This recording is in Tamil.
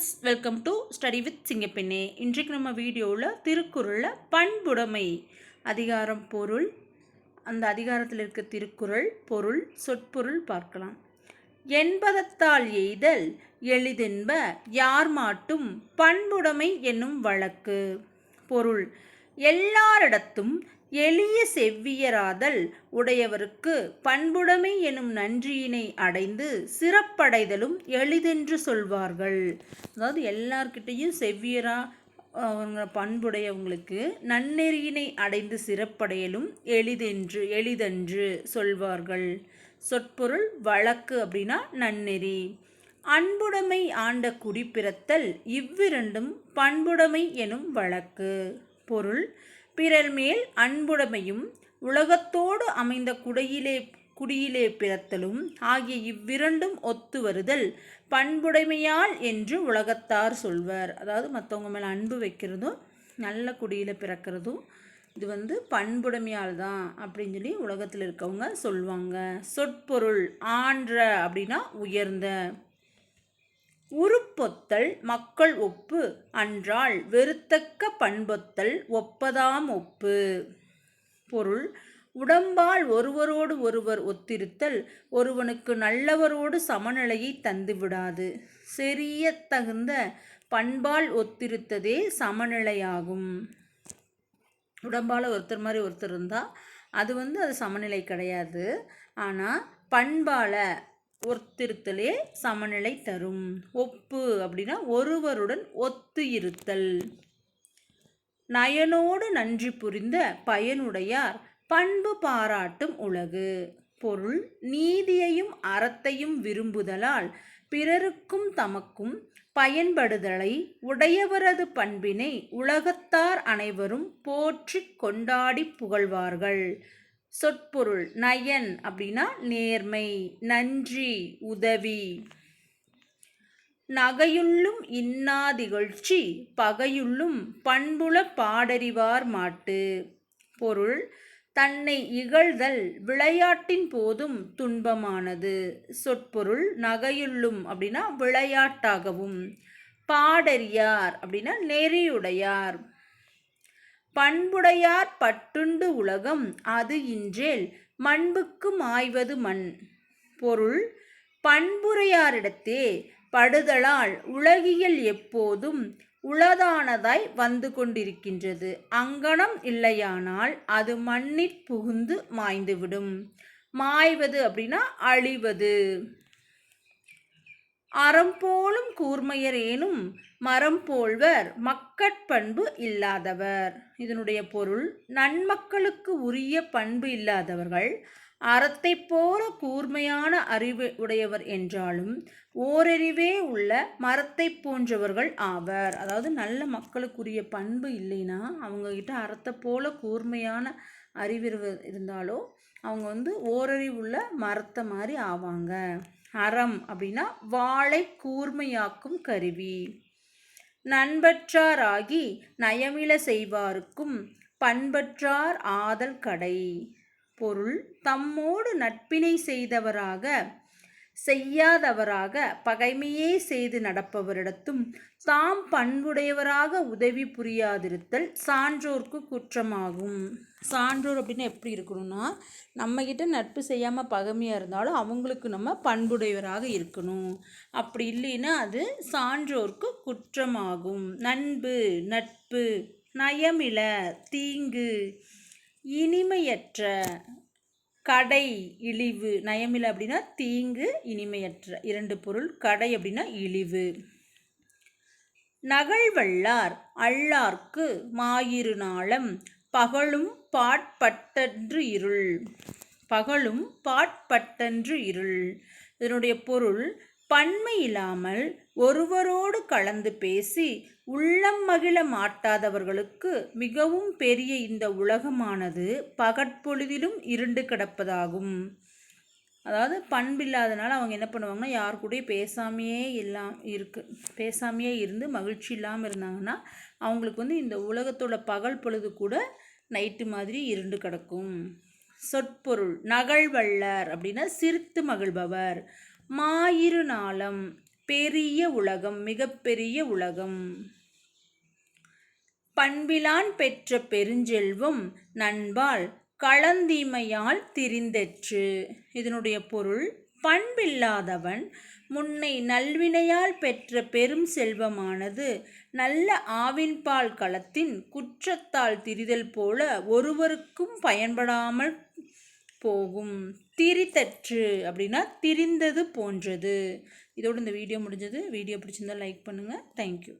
Friends welcome to study with Singappenne இன்றைக்கு நம்ம வீடியோவில் திருக்குறளில் பண்புடைமை அதிகாரம் பொருள் அந்த அதிகாரத்தில் இருக்க திருக்குறள் பொருள் சொற்பொருள் பார்க்கலாம். என்பதத்தால் எய்தல் எளிதென்ப யார் மாட்டும் பண்புடைமை என்னும் வழக்கு. பொருள் எல்லாரிடத்தும் எளிய செவ்வியராதல் உடையவருக்கு பண்புடைமை எனும் நன்றியினை அடைந்து சிறப்படைதலும் எளிதென்று சொல்வார்கள். அதாவது எல்லார்கிட்டேயும் செவ்வியரா அவங்க பண்புடையவங்களுக்கு நன்னெறியினை அடைந்து சிறப்படையலும் எளிதென்று எளிதென்று சொல்வார்கள். சொற்பொருள் வழக்கு அப்படின்னா நன்னெறி. அன்புடைமை ஆண்ட குடிப்பிறத்தல் இவ்விரண்டும் பண்புடைமை எனும் வழக்கு. பொருள் பிறர் மேல் அன்புடைமையும் உலகத்தோடு அமைந்த குடையிலே குடியிலே பிறத்தலும் ஆகிய இவ்விரண்டும் ஒத்து வருதல் பண்புடைமையால் என்று உலகத்தார் சொல்வர். அதாவது மற்றவங்க மேலே அன்பு வைக்கிறதும் நல்ல குடியில் பிறக்கிறதும் இது வந்து பண்புடைமையால் தான் அப்படின்னு சொல்லி உலகத்தில் இருக்கவங்க சொல்லுவாங்க சொற்பொருள் ஆன்ற அப்படின்னா உயர்ந்த உருப்பொத்தல் மக்கள் ஒப்பு அன்றால் வெறுத்தக்க பண்பொத்தல் ஒப்பதாம் ஒப்பு. பொருள் உடம்பால் ஒருவரோடு ஒருவர் ஒத்திருத்தல் ஒருவனுக்கு நல்லவரோடு சமநிலையை தந்துவிடாது. செறிய தகுந்த பண்பால் ஒத்திருத்ததே சமநிலையாகும். உடம்பால் ஒருத்தர் மாதிரி ஒருத்தர் இருந்தால் அது வந்து அது சமநிலை கிடையாது. ஆனால் பண்பால் ஒத்திருத்தலே சமநிலை தரும். ஒப்பு அப்படின்னா ஒருவருடன் ஒத்து இருத்தல் நயனோடு நன்றி புரிந்த பயனுடையார் பண்பு பாராட்டும் உலகு. பொருள் நீதியையும் அறத்தையும் விரும்புதலால் பிறருக்கும் தமக்கும் பயன்படுதலை உடையவரது பண்பினை உலகத்தார் அனைவரும் போற்றி கொண்டாடி புகழ்வார்கள். சொற்பொருள் நயன் அப்படின்னா நேர்மை நன்றி உதவி. நகையுள்ளும் இன்னாதிகழ்ச்சி பகையுள்ளும் பண்புல பாடறிவார் மாட்டு. பொருள் தன்னை இகழ்தல் விளையாட்டின் போதும் துன்பமானது. சொற்பொருள் நகையுள்ளும் அப்படின்னா விளையாட்டாகவும். பாடறியார் அப்படின்னா நெறியுடையார். பண்புடையார் பட்டுண்டு உலகம் அது இன்றேல் மண்புக்கு மாய்வது மண். பொருள் பண்புரையாரிடத்தே படுதலால் உலகியல் எப்போதும் உளதானதாய் வந்து கொண்டிருக்கின்றது. அங்கனம் இல்லையானால் அது மண்ணிற் புகுந்து மாய்ந்துவிடும். மாய்வது அப்படின்னா அழிவது. அறம் போலும் கூர்மையரேனும் மரம் போல்வர் மக்கட்பண்பு இல்லாதவர். இதனுடைய பொருள் நன்மக்களுக்கு உரிய பண்பு இல்லாதவர்கள். அறத்தை போல கூர்மையான அறிவு உடையவர் என்றாலும் ஓரறிவே உள்ள மரத்தை போன்றவர்கள் ஆவர். அதாவது நல்ல மக்களுக்குரிய பண்பு இல்லைன்னா அவங்கக்கிட்ட அறத்தை போல கூர்மையான அறிவு இருந்தாலோ அவங்க வந்து ஓரறிவுள்ள மரத்தை மாதிரி ஆவாங்க. அறம் அப்படின்னா வாழை கூர்மையாக்கும் கருவி. நண்பற்றாராகி நயமில செய்வாருக்கும் பண்பற்றார் ஆதல் கடை. பொருள் தம்மோடு நட்பினை செய்தவராக செய்யாதவராக பகைமையே செய்து நடப்பவரிடத்தும் தாம் பண்புடையவராக உதவி புரியாதிருத்தல் சான்றோர்க்கு குற்றமாகும். சான்றோர் அப்படின்னு எப்படி இருக்கணும்னா நம்மக்கிட்ட நட்பு செய்யாமல் பகைமையாக இருந்தாலும் அவங்களுக்கு நம்ம பண்புடையவராக இருக்கணும். அப்படி இல்லைன்னா அது சான்றோர்க்கு குற்றமாகும். நண்பு நட்பு நயமில தீங்கு இனிமையற்ற கடை இழிவு. நயமில அப்படின்னா தீங்கு இனிமையற்ற. இரண்டு பொருள் கடை அப்படின்னா இழிவு. நகழ்வல்லார் அல்லார்க்கு மாயிரு நாளம். பகலும் பாட்பட்டன்று இருள். பகலும் பாட்பட்டன்று இருள். இதனுடைய பொருள் பன்மை இல்லாமல் ஒருவரோடு கலந்து பேசி உள்ளம் மகிழ மாட்டாதவர்களுக்கு மிகவும் பெரிய இந்த உலகமானது பகற்பொழுதிலும் இருண்டு கிடப்பதாகும். அதாவது பண்பில்லாதனால அவங்க என்ன பண்ணுவாங்கன்னா யார் கூடயும் பேசாமையே இல்லாம இருக்கு பேசாமையே இருந்து மகிழ்ச்சி இல்லாமல் இருந்தாங்கன்னா அவங்களுக்கு வந்து இந்த உலகத்தோட பகல் பொழுது கூட நைட்டு மாதிரி இருண்டு கிடக்கும். சொற்பொருள் நகழ்வள்ளர் அப்படின்னா சிரித்து மகிழ்பவர். மாயிரு நாளம் பெரிய உலகம் மிகப்பெரிய உலகம். பண்பிலான் பெற்ற பெருஞ்செல்வம் நண்பால் களந்தீமையால் திரிந்தெற்று. இதனுடைய பொருள் பண்பில்லாதவன் முன்னை நல்வினையால் பெற்ற பெரும் செல்வமானது நல்ல ஆவின்பால் களத்தின் குற்றத்தால் திரிதல் போல ஒருவருக்கும் பயன்படாமல் போகும். திரித்தற்று அப்படின்னா திரிந்தது போன்றது. இதோடு இந்த வீடியோ முடிஞ்சது. வீடியோ பிடிச்சிருந்தா லைக் பண்ணுங்கள் தேங்க்யூ